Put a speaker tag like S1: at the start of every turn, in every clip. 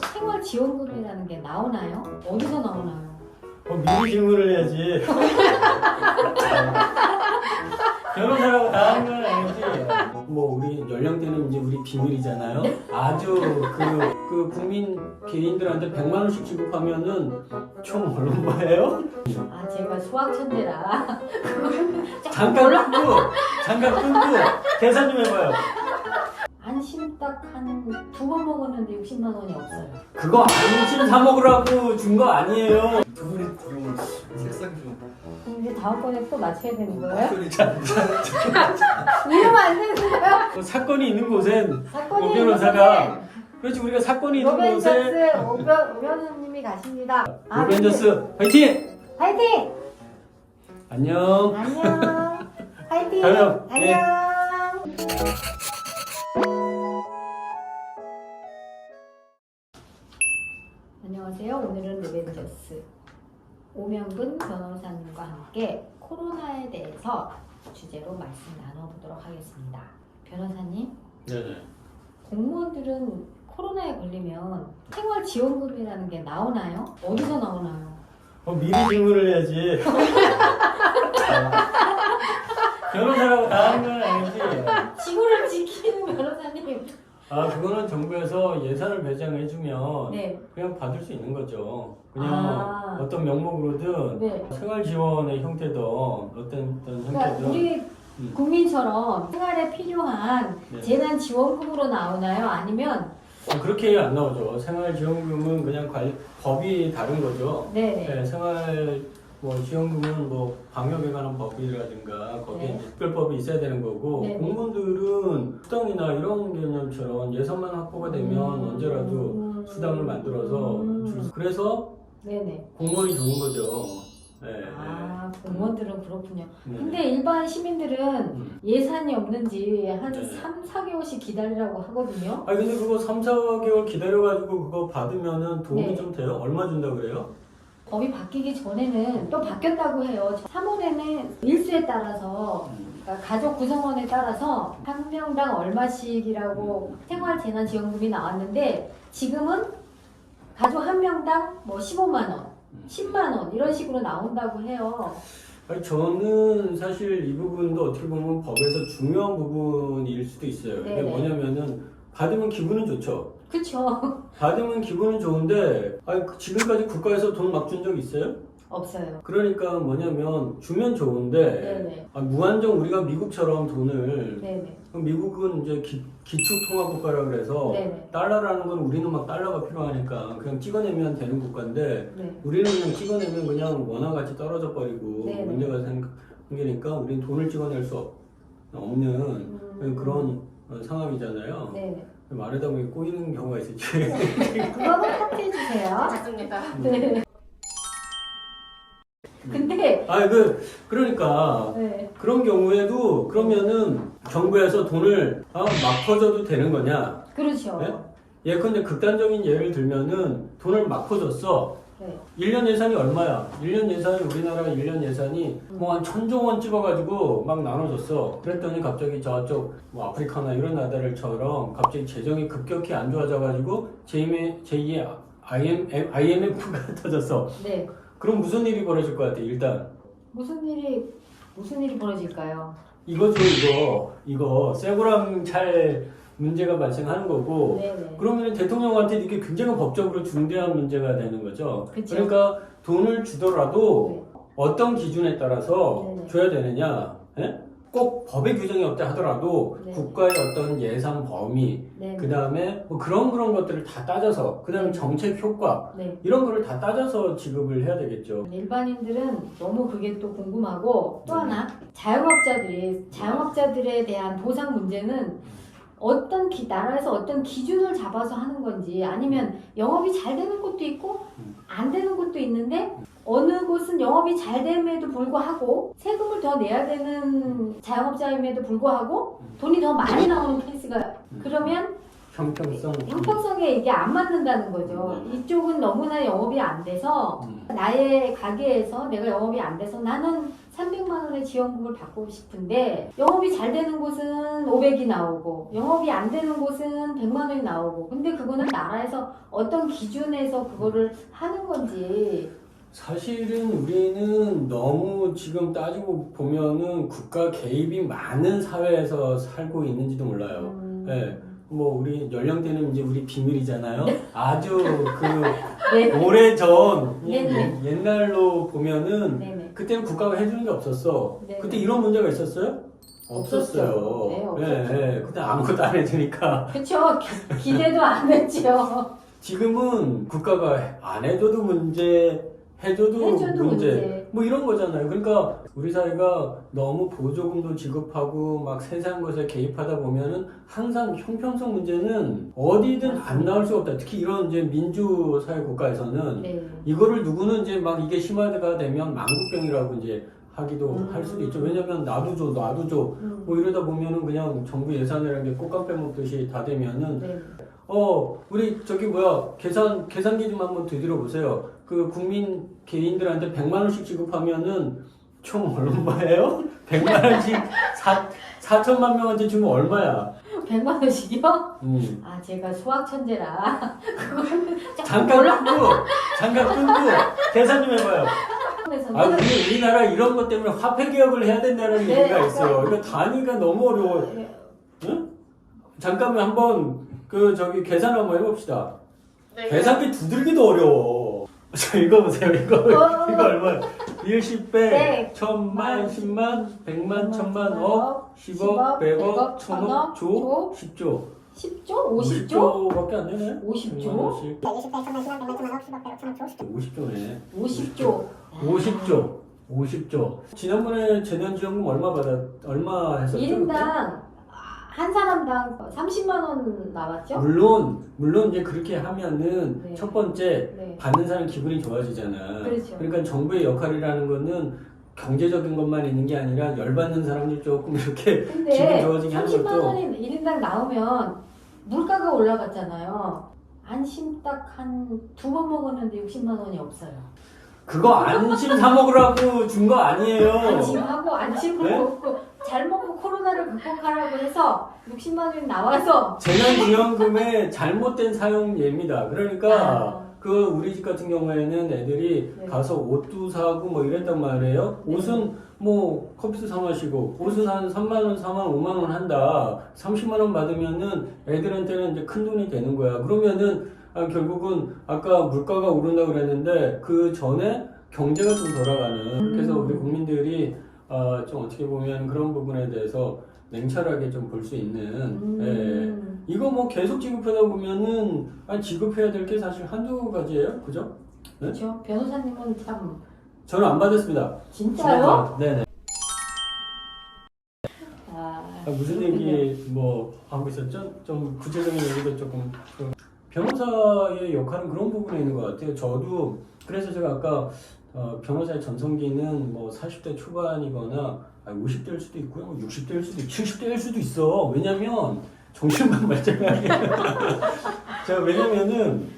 S1: 생활 지원금이라는 게 나오나요? 어디서 나오나요?
S2: 어, 미리 질문을 해야지. 다 하는 건 아니지. 뭐 우리 연령대는 이제 우리 비밀이잖아요. 아주 그, 그 국민 개인들한테 100만 원씩 지급하면은 총 얼마예요?
S1: 아 제가 수학 천재라
S2: 잠깐 끊고 잠깐 끊고 계산 좀 해봐요.
S1: 안심딱 한 두 번 먹었는데 60만 원이 없어요.
S2: 그거 안심 사 먹으라고 준 거 아니에요.
S3: 두 분이 그러면 색상 좀
S1: 그럼 이제 다음 번에 또 맞춰야 되는 거예요?
S3: 소리 잘
S1: 이러면 안 되는 거예요?
S2: 그 사건이 있는 곳엔
S1: 사건이
S2: 오 변호사가 그렇지 우리가 사건이 있는 곳에
S1: 로벤저스 오변 오변호님이 가십니다. 아,
S2: 로벤저스 화이팅!
S1: 근데- 화이팅!
S2: 안녕.
S1: 안녕. 화이팅.
S2: 네.
S1: 안녕. 안녕 오늘은 로벤저스 오명근 변호사님과 함께 코로나에 대해서 주제로 말씀 나눠보도록 하겠습니다. 변호사님,
S2: 네네.
S1: 공무원들은 코로나에 걸리면 생활 지원금이라는 게 나오나요? 어디서 나오나요?
S2: 어, 미리 질문을 해야지. 변호사라고 다 하는 건 아니지.
S1: 지구를 지키는 변호사님.
S2: 아 그거는 정부에서 예산을 배정해 주면
S1: 네,
S2: 그냥 받을 수 있는 거죠. 그냥
S1: 아.
S2: 어떤 명목으로든
S1: 네.
S2: 생활 지원의 형태든 어떤 어떤
S1: 그러니까
S2: 형태든
S1: 우리
S2: 음.
S1: 국민처럼 생활에 필요한
S2: 네.
S1: 재난 지원금으로 나오나요? 아니면
S2: 어, 그렇게 안 나오죠. 생활 지원금은 그냥 관 법이 다른 거죠.
S1: 네,
S2: 네, 생활 뭐 지원금은 뭐 방역에 관한 법이라든가 거기에
S1: 네.
S2: 이제 특별법이 있어야 되는 거고
S1: 네, 네.
S2: 공무원들은 수당이나 이런 개념처럼 예산만 확보가 되면
S1: 음.
S2: 언제라도 수당을 만들어서
S1: 음.
S2: 줄 수. 그래서
S1: 네네.
S2: 공무원이 좋은 거죠. 네.
S1: 아 공무원들은 그렇군요.
S2: 네.
S1: 근데 일반 시민들은
S2: 음.
S1: 예산이 없는지 한
S2: 네.
S1: 3, 4개월씩 기다리라고 하거든요.
S2: 아 근데 그거 3, 4개월 기다려가지고 그거 받으면은 도움이
S1: 네.
S2: 좀 돼요? 얼마 준다 그래요?
S1: 법이 바뀌기 전에는 또 바뀌었다고 해요. 3월에는 일수에 따라서 그러니까 가족 구성원에 따라서 한 명당 얼마씩이라고 생활재난지원금이 나왔는데 지금은 가족 한 명당 뭐 15만 원, 10만 원 이런 식으로 나온다고 해요.
S2: 아니, 저는 사실 이 부분도 어떻게 보면 법에서 중요한 부분일 수도 있어요.
S1: 네네.
S2: 뭐냐면은 받으면 기분은 좋죠.
S1: 그쵸?
S2: 받으면 기분은 좋은데 아니, 그 지금까지 국가에서 돈 막 준 적 있어요?
S1: 없어요.
S2: 그러니까 뭐냐면 주면 좋은데
S1: 네네.
S2: 아, 무한정 우리가 미국처럼 돈을
S1: 네네.
S2: 그럼 미국은 이제 기, 기축통화국가라 그래서
S1: 네네.
S2: 달러라는 건 우리는 막 달러가 필요하니까 그냥 찍어내면 되는 국가인데
S1: 네.
S2: 우리는 그냥 찍어내면 그냥 원화같이 떨어져 버리고
S1: 네네.
S2: 문제가 생기니까 우리는 돈을 찍어낼 수 없, 없는
S1: 음.
S2: 그런 어, 상황이잖아요.
S1: 네네.
S2: 말하다 보니 꼬이는 경우가 있었지.
S1: 그거는 카트해주세요.
S4: 맞습니다.
S1: 네. 근데
S2: 아, 그 그러니까
S1: 네.
S2: 그런 경우에도 그러면은 정부에서 돈을 아, 막 퍼줘도 되는 거냐?
S1: 그렇죠.
S2: 네? 예컨대 극단적인 예를 들면은 돈을 막 퍼줬어.
S1: 네.
S2: 1년 예산이 얼마야? 1년 예산이 우리나라 1년 예산이 뭐 한 천조 원 찍어가지고 막 나눠줬어. 그랬더니 갑자기 저쪽 뭐 아프리카나 이런 나라들처럼 갑자기 재정이 급격히 안 좋아져가지고 제2의, 제2의 IMF, IMF가 터졌어.
S1: 네.
S2: 그럼 무슨 일이 벌어질 것 같아? 일단
S1: 무슨 일이 무슨 일이 벌어질까요?
S2: 이거죠 이거 이거 쇠고랑 찰 문제가 발생하는 거고
S1: 네네.
S2: 그러면 대통령한테 이게 굉장히 법적으로 중대한 문제가 되는 거죠.
S1: 그쵸.
S2: 그러니까 돈을 주더라도 어떤 기준에 따라서
S1: 네네.
S2: 줘야 되느냐? 예? 꼭 법의 규정이 없다 하더라도
S1: 네.
S2: 국가의 어떤 예산 범위,
S1: 네.
S2: 그 다음에 뭐 그런 그런 것들을 다 따져서, 그 다음에
S1: 네.
S2: 정책 효과
S1: 네.
S2: 이런 거를 다 따져서 지급을 해야 되겠죠.
S1: 일반인들은 너무 그게 또 궁금하고 또
S2: 네.
S1: 하나 자영업자들이 자영업자들에 대한 보상 문제는 어떤 기, 나라에서 어떤 기준을 잡아서 하는 건지 아니면 영업이 잘 되는 곳도 있고 안 되는 곳도 있는데 어느 곳은 영업이 잘 됨에도 불구하고 세금을 더 내야 되는 자영업자임에도 불구하고 돈이 더 많이 나오는 케이스가 그러면
S2: 형평성.
S1: 형평성에 이게 안 맞는다는 거죠. 이쪽은 너무나 영업이 안 돼서
S2: 음.
S1: 나의 가게에서 내가 영업이 안 돼서 나는 300만 원의 지원금을 받고 싶은데 영업이 잘 되는 곳은 500이 나오고 영업이 안 되는 곳은 100만 원이 나오고 근데 그거는 나라에서 어떤 기준에서 그거를 하는 건지
S2: 사실은 우리는 너무 지금 따지고 보면은 국가 개입이 많은 사회에서 살고 있는지도 몰라요.
S1: 음,
S2: 네. 뭐 우리 연령대는 이제 우리 비밀이잖아요. 아주 그
S1: 네.
S2: 오래 전
S1: 네네.
S2: 옛날로 보면은
S1: 네네.
S2: 그때는 국가가 해주는 게 없었어.
S1: 네.
S2: 그때 이런 문제가 있었어요? 없었어요.
S1: 없었죠. 네, 없었죠.
S2: 네, 그때 아무것도 안 해주니까
S1: 그쵸 기- 기대도 안 했죠
S2: 지금은 국가가 안 해줘도 문제, 해줘도,
S1: 해줘도
S2: 문제.
S1: 문제.
S2: 뭐 이런 거잖아요. 그러니까 우리 사회가 너무 보조금도 지급하고 막 세세한 것에 개입하다 보면은 항상 형평성 문제는 어디든 안 나올 수가 없다. 특히 이런 이제 민주 사회 국가에서는
S1: 네.
S2: 이거를 누구는 이제 막 이게 심화가 되면 망국병이라고 이제 하기도
S1: 음.
S2: 할 수도 있죠. 왜냐면 나도 줘, 나도 줘.
S1: 음,
S2: 뭐 이러다 보면은 그냥 정부 예산이라는 게 꽃감 빼먹듯이 다 되면은
S1: 네.
S2: 어 우리 저기 뭐야 계산 계산기 좀 한번 되돌아 보세요. 그 국민 개인들한테 100만 원씩 지급하면은 총 얼마예요? 100만 원씩 4 4천만 명한테 주면 얼마야?
S1: 100만 원씩이요?
S2: 음.
S1: 아 제가 수학 천재라
S2: 잠깐 끊고 잠깐 끊고 계산 좀 해봐요. 아, 우리 우리나라 이런 것 때문에 화폐 개혁을 해야 된다는
S1: 네,
S2: 얘기가 있어요. 이거 단위가 너무 어려워. 응? 잠깐만 한번 그 저기 계산 한번 해봅시다.
S1: 네.
S2: 계산기 두들기도 어려워. 저 이거 보세요. 이거
S1: 어.
S2: 이거 얼마? 1, 10배,
S1: 백,
S2: 천만, 십만, 백만, 천만, 억,
S1: 억,
S2: 십억,
S1: 백억,
S2: 백억, 천억,
S1: 천억,
S2: 조, 십조.
S1: 10조? 50조?
S2: 50조밖에 안 되네.
S1: 50조?
S4: 120배, 1000만, 10만, 100만, 1000만, 억, 10억, 100억, 1000억, 조.
S2: 50조네.
S1: 50조
S2: 50조. 50조. 지난번에 재난 지원금 얼마 받았, 얼마 했었죠?
S1: 1인당 한 사람당 30만 원 나왔죠?
S2: 물론, 물론 이제 그렇게 하면은
S1: 네.
S2: 첫 번째
S1: 네.
S2: 받는 사람 기분이 좋아지잖아.
S1: 그렇죠.
S2: 러니까 정부의 역할이라는 거는 경제적인 것만 있는 게 아니라 열받는 사람들 조금 이렇게 기분
S1: 근데
S2: 좋아지게 하는
S1: 30만
S2: 것도
S1: 원이 1인당 나오면 물가가 올라갔잖아요. 안심 딱 한 두 번 먹었는데 60만 원이 없어요.
S2: 그거 안심 사 먹으라고 준 거 아니에요.
S1: 안심하고 안심을
S2: 네?
S1: 먹고 잘 먹고 코로나를 극복하라고 해서 60만 원이 나와서
S2: 재난지원금의 잘못된 사용 예입니다. 그러니까
S1: 아.
S2: 그 우리 집 같은 경우에는 애들이
S1: 네.
S2: 가서 옷도 사고 뭐 이랬단 말이에요.
S1: 네.
S2: 옷은 뭐 커피도 사 마시고 옷은 한 3만 원, 4만 원, 5만 원 한다. 30만 원 받으면은 애들한테는 이제 큰 돈이 되는 거야. 그러면은 아, 결국은 아까 물가가 오른다 그랬는데 그 전에 경제가 좀 돌아가는. 그래서 우리 국민들이 아, 좀 어떻게 보면 그런 부분에 대해서 냉철하게 좀 볼 수 있는 예.
S1: 음,
S2: 이거 뭐 계속 지급하다 보면은 아니 지급해야 될 게 사실 한두 가지예요, 그죠?
S1: 그렇죠. 변호사님은 참
S2: 저는 안 받았습니다.
S1: 진짜요?
S2: 네네.
S1: 아,
S2: 아, 무슨 얘기 뭐 하고 있었죠? 좀 구체적인 얘기도 조금. 좀. 변호사의 역할은 그런 부분에 있는 것 같아요. 저도 그래서 제가 아까 어, 변호사의 전성기는 뭐 40대 초반이거나 아니, 50대일 수도 있고요, 뭐 60대일 수도 있고 70대일 수도 있어. 왜냐면 정신만 말짱하게. 제가 왜냐면은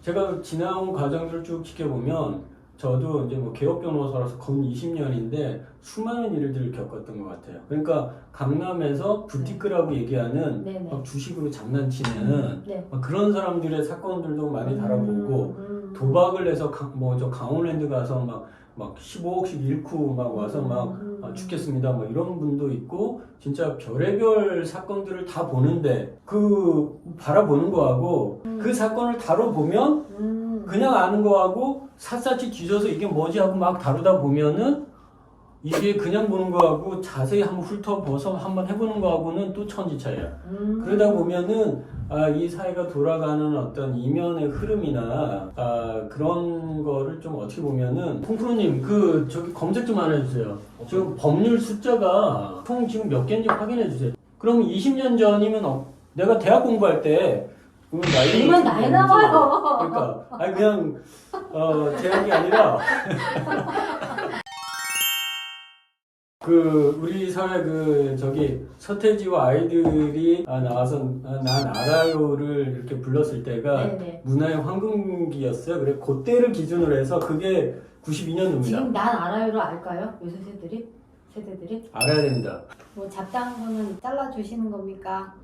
S2: 제가 지나온 과정들을 쭉 지켜보면 저도 이제 뭐 개업 변호사로서 건 20년인데 수많은 일들을 겪었던 것 같아요. 그러니까 강남에서 부티크라고 얘기하는
S1: 네 네.
S2: 막 주식으로 장난치는
S1: 네.
S2: 막 그런 사람들의 사건들도 많이 달아보고
S1: 음,
S2: 도박을 해서 뭐 저 강원랜드 가서 막 막 15억씩 잃고 막 와서 막
S1: 음,
S2: 아, 죽겠습니다. 뭐 이런 분도 있고 진짜 별의별 사건들을 다 보는데 그 바라보는 거하고 그 사건을 다뤄보면
S1: 음,
S2: 그냥 아는 거하고 샅샅이 뒤져서 이게 뭐지 하고 막 다루다 보면은 이게 그냥 보는 거하고 자세히 한번 훑어보서 한번 해보는 거하고는 또 천지 차이야.
S1: 음.
S2: 그러다 보면은 아, 이 사회가 돌아가는 어떤 이면의 흐름이나 아, 그런 거를 좀 어떻게 보면은 홍프로님 그 저기 검색 좀 하나 해주세요. 지금 법률 숫자가 총 지금 몇 개인지 확인해 주세요. 그럼 20년 전이면 어, 내가 대학 공부할 때 그러면 나이
S1: 그러면 나이 나와요.
S2: 그러니까 아니 그냥 어 제약이 아니라 그 우리 사회 그 저기 서태지와 아이들이 아, 나와서 아, 난 알아요를 이렇게 불렀을 때가
S1: 네네.
S2: 문화의 황금기였어요. 그래 그때를 기준으로 해서 그게 92년도입니다.
S1: 지금 난 알아요를 알까요? 요새 세들이? 세대들이?
S2: 알아야 됩니다.
S1: 뭐 잡다한 거는 잘라 주시는 겁니까?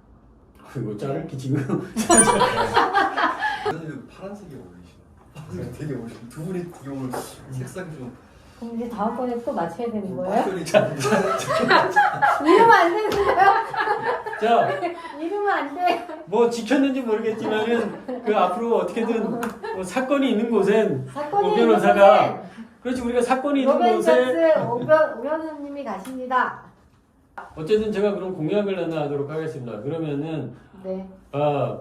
S2: 이거 자를게 지금.
S3: 선생님 파란색이 어울리시네. 파란색 되게 어울리시네. 두 분이 되게 오늘 색상 좀
S1: 그럼 이제 다음 번에 또 맞춰야 되는 거예요?
S3: 파편이 좀
S1: 이러면 안 되는 거예요?
S2: 자,
S1: 이러면 안 돼.
S2: 뭐 지켰는지 모르겠지만은 그 앞으로 어떻게든 뭐 사건이 있는 곳엔
S1: 사건이
S2: 오 변호사가 그렇지 우리가 사건이 있는 곳에
S1: 로벤져스 오변 오변호님이 가십니다.
S2: 어쨌든 제가 그럼 공약을 하나 하도록 하겠습니다. 그러면은
S1: 네.
S2: 아,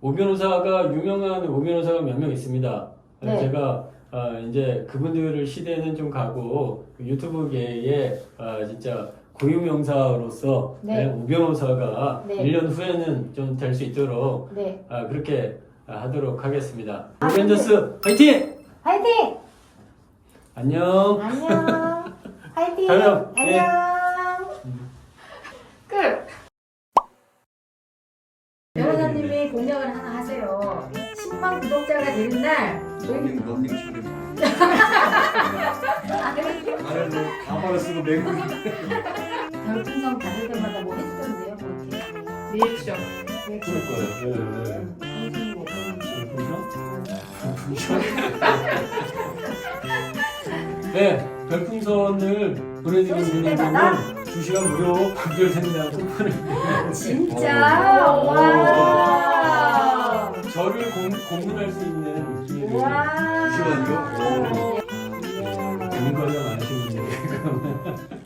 S2: 오 변호사가 유명한 오 변호사가 몇 명 있습니다.
S1: 네.
S2: 제가 아, 이제 그분들을 시대는 좀 가고 그 유튜브계에 아, 진짜 고유명사로서
S1: 네.
S2: 네, 오 변호사가
S1: 네.
S2: 1년 후에는 좀 될 수 있도록
S1: 네.
S2: 아, 그렇게 아, 하도록 하겠습니다.
S1: 아,
S2: 로벤져스 화이팅!
S1: 화이팅!
S2: 안녕.
S1: 안녕. 화이팅.
S2: 다음, 네.
S1: 안녕. 끝. 변호사님이 공약을 하나 하세요. 10만 구독자가 되는 날 저희. 아, 그래?
S3: 나는 뭐 가발을 쓰고 맹구.
S1: 별풍선 받을 때마다 뭐 해주던데요? 그렇게
S5: 리액션.
S2: 그럴 거예요. 네, 네. 별풍선? 네, 별풍선을 보내드리는
S1: 쏘실
S2: 분들은
S1: 때마다?
S2: 2시간 무료 연결됩니다. 쿠폰을.
S1: 진짜
S2: 오.
S1: 와.
S2: 저를 공, 공문할 수 있는 기회를
S1: 와. 이야.
S2: 되는 거는 아시는 분들